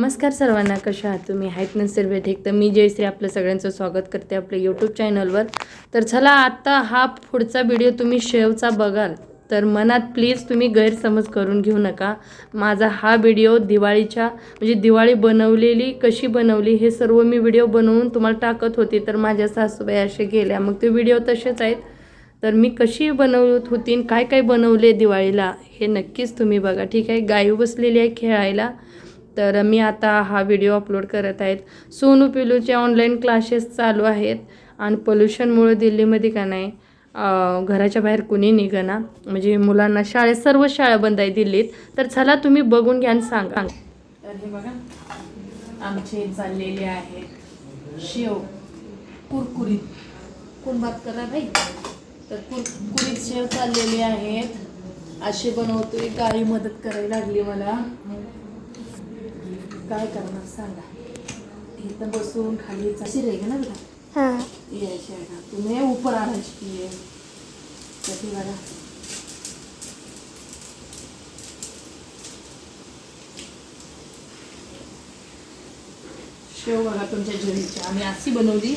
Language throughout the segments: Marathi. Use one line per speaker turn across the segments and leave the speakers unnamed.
नमस्कार सर्वांना कशा आहात तुम्ही? आहेत नसेल भेटेक तर मी जयश्री आपलं सगळ्यांचं स्वागत करते आपल्या यूट्यूब चॅनलवर तर चला आत्ता हा पुढचा व्हिडिओ तुम्ही शेवचा बघाल. तर मनात प्लीज तुम्ही गैरसमज करून घेऊ नका. माझा हा व्हिडिओ दिवाळीच्या म्हणजे दिवाळी बनवलेली कशी बनवली हे सर्व मी व्हिडिओ बनवून तुम्हाला टाकत होते. तर माझ्या सासूबाई असे गेल्या. मग ते व्हिडिओ तसेच आहेत. तर मी कशी बनवत होती काय काय बनवले दिवाळीला हे नक्कीच तुम्ही बघा. ठीक आहे? गायू बसलेली आहे खेळायला. तर मी आता हा व्हिडिओ अपलोड करत आहेत. सोनू पिलूचे ऑनलाईन क्लासेस चालू आहेत आणि पोल्युशनमुळे दिल्लीमध्ये का नाही घराच्या बाहेर कुणी निघना. म्हणजे मुलांना शाळेत सर्व शाळा बंद आहे दिल्लीत. तर चला तुम्ही बघून घ्या आणि सांगा. तर हे बघा आमचे चाललेले आहेत शेव कुरकुरीत. कोण बात करा नाही तर कुरकुरीत शेव चाललेले आहेत. असे बनवतोय गाई मदत करायला लागली मला. काय करणार सांगा. इथं बसून खाली अशी रे ना बेटा
हाँ.
यायची आहे का तुम्ही ऊपर आणायची की बघा. शेव बघा तुमच्या जरीची आम्ही अशी बनवली.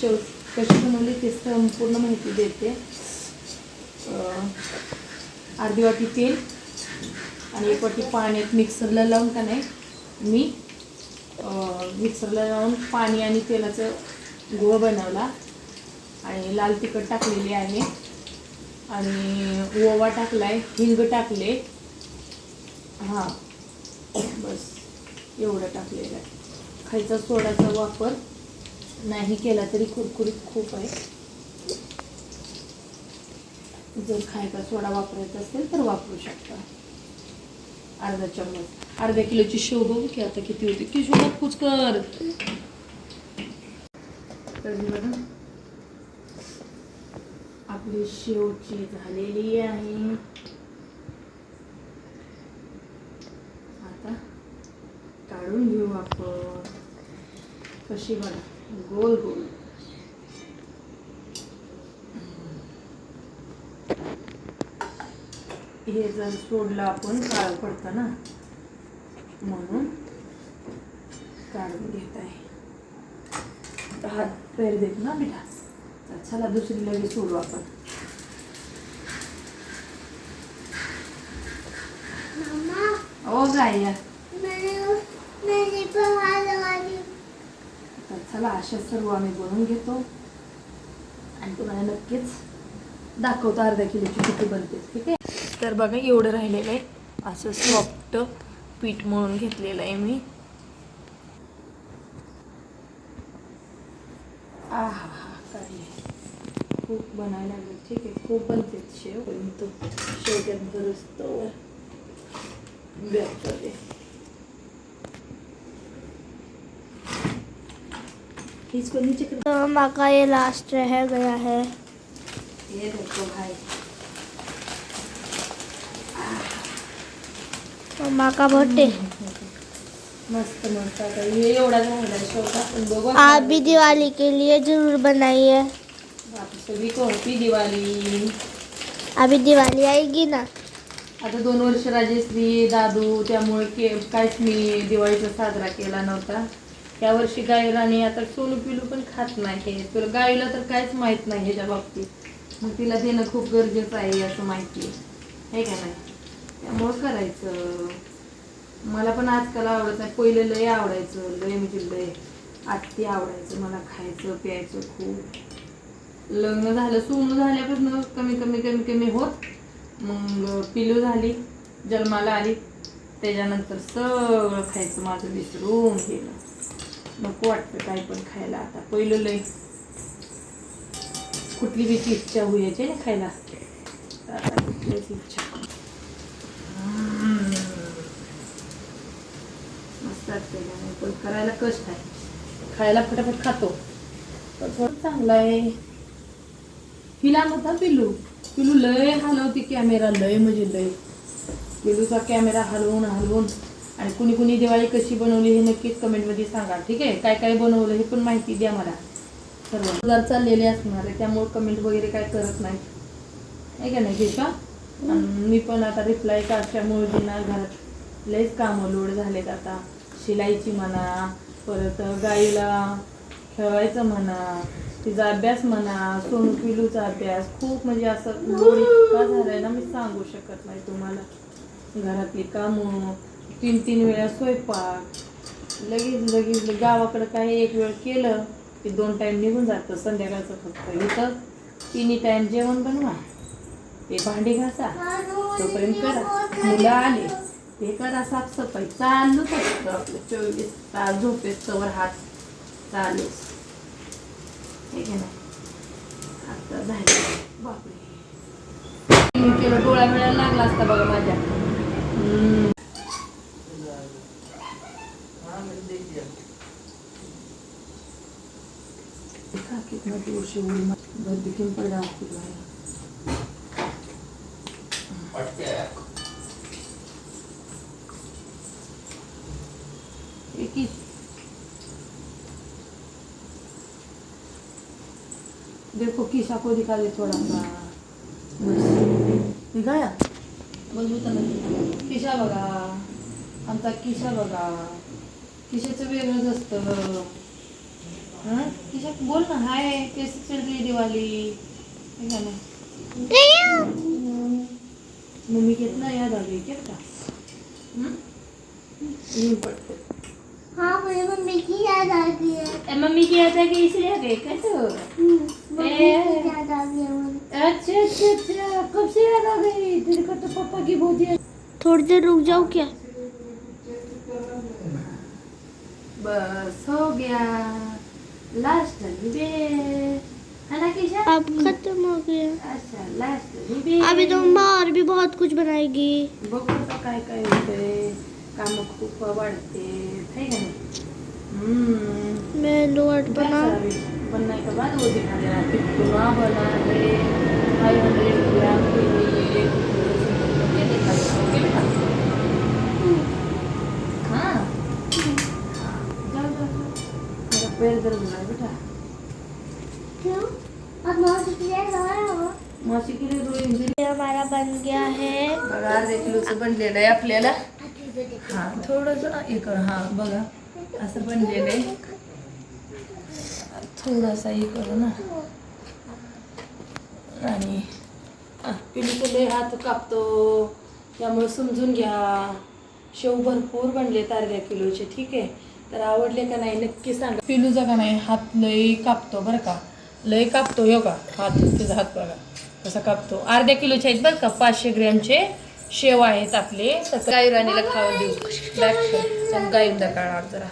शेव कशी बनवली ते संपूर्ण माहिती देते. अर्धी वाटी तेल आणि एक वाटी पाण्यात मिक्सरला लावून का नाही? मी मिक्सरला लावून पाणी आणि तेलाचं गोळ बनवला. आणि लाल तिखट टाकलेली आहे. आणि ओवा टाकलाय हिंग टाकले. हां बस एवढं टाकलेलं आहे. खायचा सोडाचा वापर नाही केला तरी कुरकुरीत खूप आहे. जर खायचा सोडा वापरायचा असेल तर वापरू शकता. अर्धा चम्मच. अर्ध्या किलोची शेव बघू की आता किती होती. की शोधा कुचकर तर बघा. आपली शेवची झालेली आहे. आता काढून घेऊ आपण. कशी बघा. गोल गोल. हे जर सोडलं आपण काळ पडतं ना. म्हणून काढून घेत आहे. हात पैर देत ना बिठा तर चला दुसरी लगेच सोडू आपण.
मामा.
ओ गाय. तर चला अशा सर्व आम्ही बनवून घेतो. आणि तुम्हाला नक्कीच दाखवतो अर्धा किलोची किती बनते ठीक आहे? तर बघा एवढं राहिलेलं आहे. असं सॉफ्ट पीठ मळून घेतलेलं आहे मी. हा खूप बनायला लागले. ठीक आहे खूप बनते शेव. तो शेवट्यात भरसतो व्यक्त ते इसको नीचे
तो ये लास्ट रह गया है.
ये देखो भाई
मामा का बर्थडे.
मस्त मस्त. आता हे एवढा शेवटा बघू
आप भी दिवाली के लिए जरूर बनाइए
हॅपी दिवाळी?
अभी दिवाली आएगी ना?
आता दोन वर्ष राजेश्री दादू त्यामुळे के काहीच मी दिवाळीचा साजरा केला नव्हता. त्या वर्षी गाय राणी आता सोनू पिलू पण खात नाही. तुला गायला तर काहीच माहीत नाही ह्याच्या बाबतीत. मग तिला देणं खूप गरजेचं आहे असं माहिती आहे. का नाही? त्यामुळं करायचं. मला पण आजकाल आवडत नाही. पहिले लय आवडायचं. लय म्हणजे लय. आत्ती आवडायचं मला खायचं प्यायचं खूप. लग्न झालं सोनं झाल्यापासून कमी कमी कमी कमी होत. मग पिलू झाली जन्माला आली. त्याच्यानंतर सगळं खायचं माझं विसरून गेलं. नको वाटतं काय पण खायला आता. पहिलं लय. कुठली बीची इच्छा व्हायची ना खायला. इच्छा. वाटतं त्यामुळे पण करायला कष्ट आहे. खायला फटाफट खातो. पण थोडं चांगलं आहे. हिला नव्हता पिलू पिलू लय हलवती कॅमेरा लय म्हणजे लय. पिलूचा कॅमेरा हलवून हलवून. आणि कुणी कुणी दिवाळी कशी बनवली हे नक्कीच कमेंटमध्ये सांगा. ठीक आहे? काय काय बनवलं हे पण माहिती द्या मला. सर्व जर चाललेले असणार आहे त्यामुळे कमेंट वगैरे काय करत नाही. आहे का नाही आणि मी पण आता रिप्लाय काढल्यामुळे दिना घरात लयच कामं लोड झालेत आता. शिलाईची म्हणा परत गाईला खेळवायचं म्हणा तिचा अभ्यास म्हणा सोनू पिलूचा अभ्यास खूप म्हणजे असं लोड इतका झालाय ना मी सांगू शकत नाही तुम्हाला. घरातली कामं तीन तीन वेळा स्वयंपाक लगेच लगेच गावाकडं काही एक वेळ केलं की दोन टाईम निघून जातं संध्याकाळचं फक्त. इथं तिन्ही टाईम जेवण बनवा. ते भांडी घासा. तोपर्यंत करा. मुलं आले. हे करा साफसफाई चालूच असतं आपलं. चोवीस तास झोपेस तवर हात चालूच. हे घे ना. आता झाले. बापरे. मी डोळा मिळायला लागला असता बघा माझ्या. हम्म. देखा कितना दूर से उड़ी बंद क्यों पड़ा किसा को दिखा दे थोड़ा सा बस दिखाया नाही. किशा बघा. आमचा किशा बघा. किशाचं वेगळंच असतं. हं? किशा बोल ना. हाय कैसे चल रही दिवाली. हे का नाही. मम्मी कितना याद आ गई क्या बेटा हं? यूं
हाँ मुझे मम्मी की याद आ गई है
ए, मम्मी की याद आ गई इसलिए आ गई कैसे हो अच्छा अच्छा अच्छा कब से याद आ गई तेरे को तो पापा की बहुत याद
थोड़ी देर रुक जाओ क्या?
बस हो गया. लास्ट है ना किशा?
अब खत्म हो गया।
अच्छा लास्ट
अभी तो माँ और भी बहुत कुछ बनाएगी।
बघू काय काय होतंय. काम खूप वाढते. है हम्म
मैं लोट बना।
बनने के बाद वो दिखा कितना बना है। फाइव हंड्रेड ग्राम के लिए दिखा ओके बेटा हाँ। जाओ जाओ मेरा पैर दर्द हो रहा है बेटा।
क्यों? अब मौसी की आ रहा हो
मासी के लिए दो
हमारा बन गया है।
बघा अर्ध्या किलोचं बनलेलं आहे आपल्याला हा थोडंसं हे कर हा बघा। असं बनलेलं आहे. थोडासा हे करू ना. आणि आ, हात कापतो. त्यामुळे समजून घ्या. शेव भरपूर बनले अर्ध्या किलोचे. ठीक आहे? तर आवडले का नाही नक्की सांगा. पिलूचा का नाही? हात लय कापतो बरं का. लय कापतो हो का? हात तुझा हात बघा. कसा कापतो. अर्ध्या किलोचे आहेत बरं का? पाचशे ग्रॅमचे. शेव आहेत आपले. तर गाई राणीला खाऊ देऊ. बॅक गाई काढणार जरा.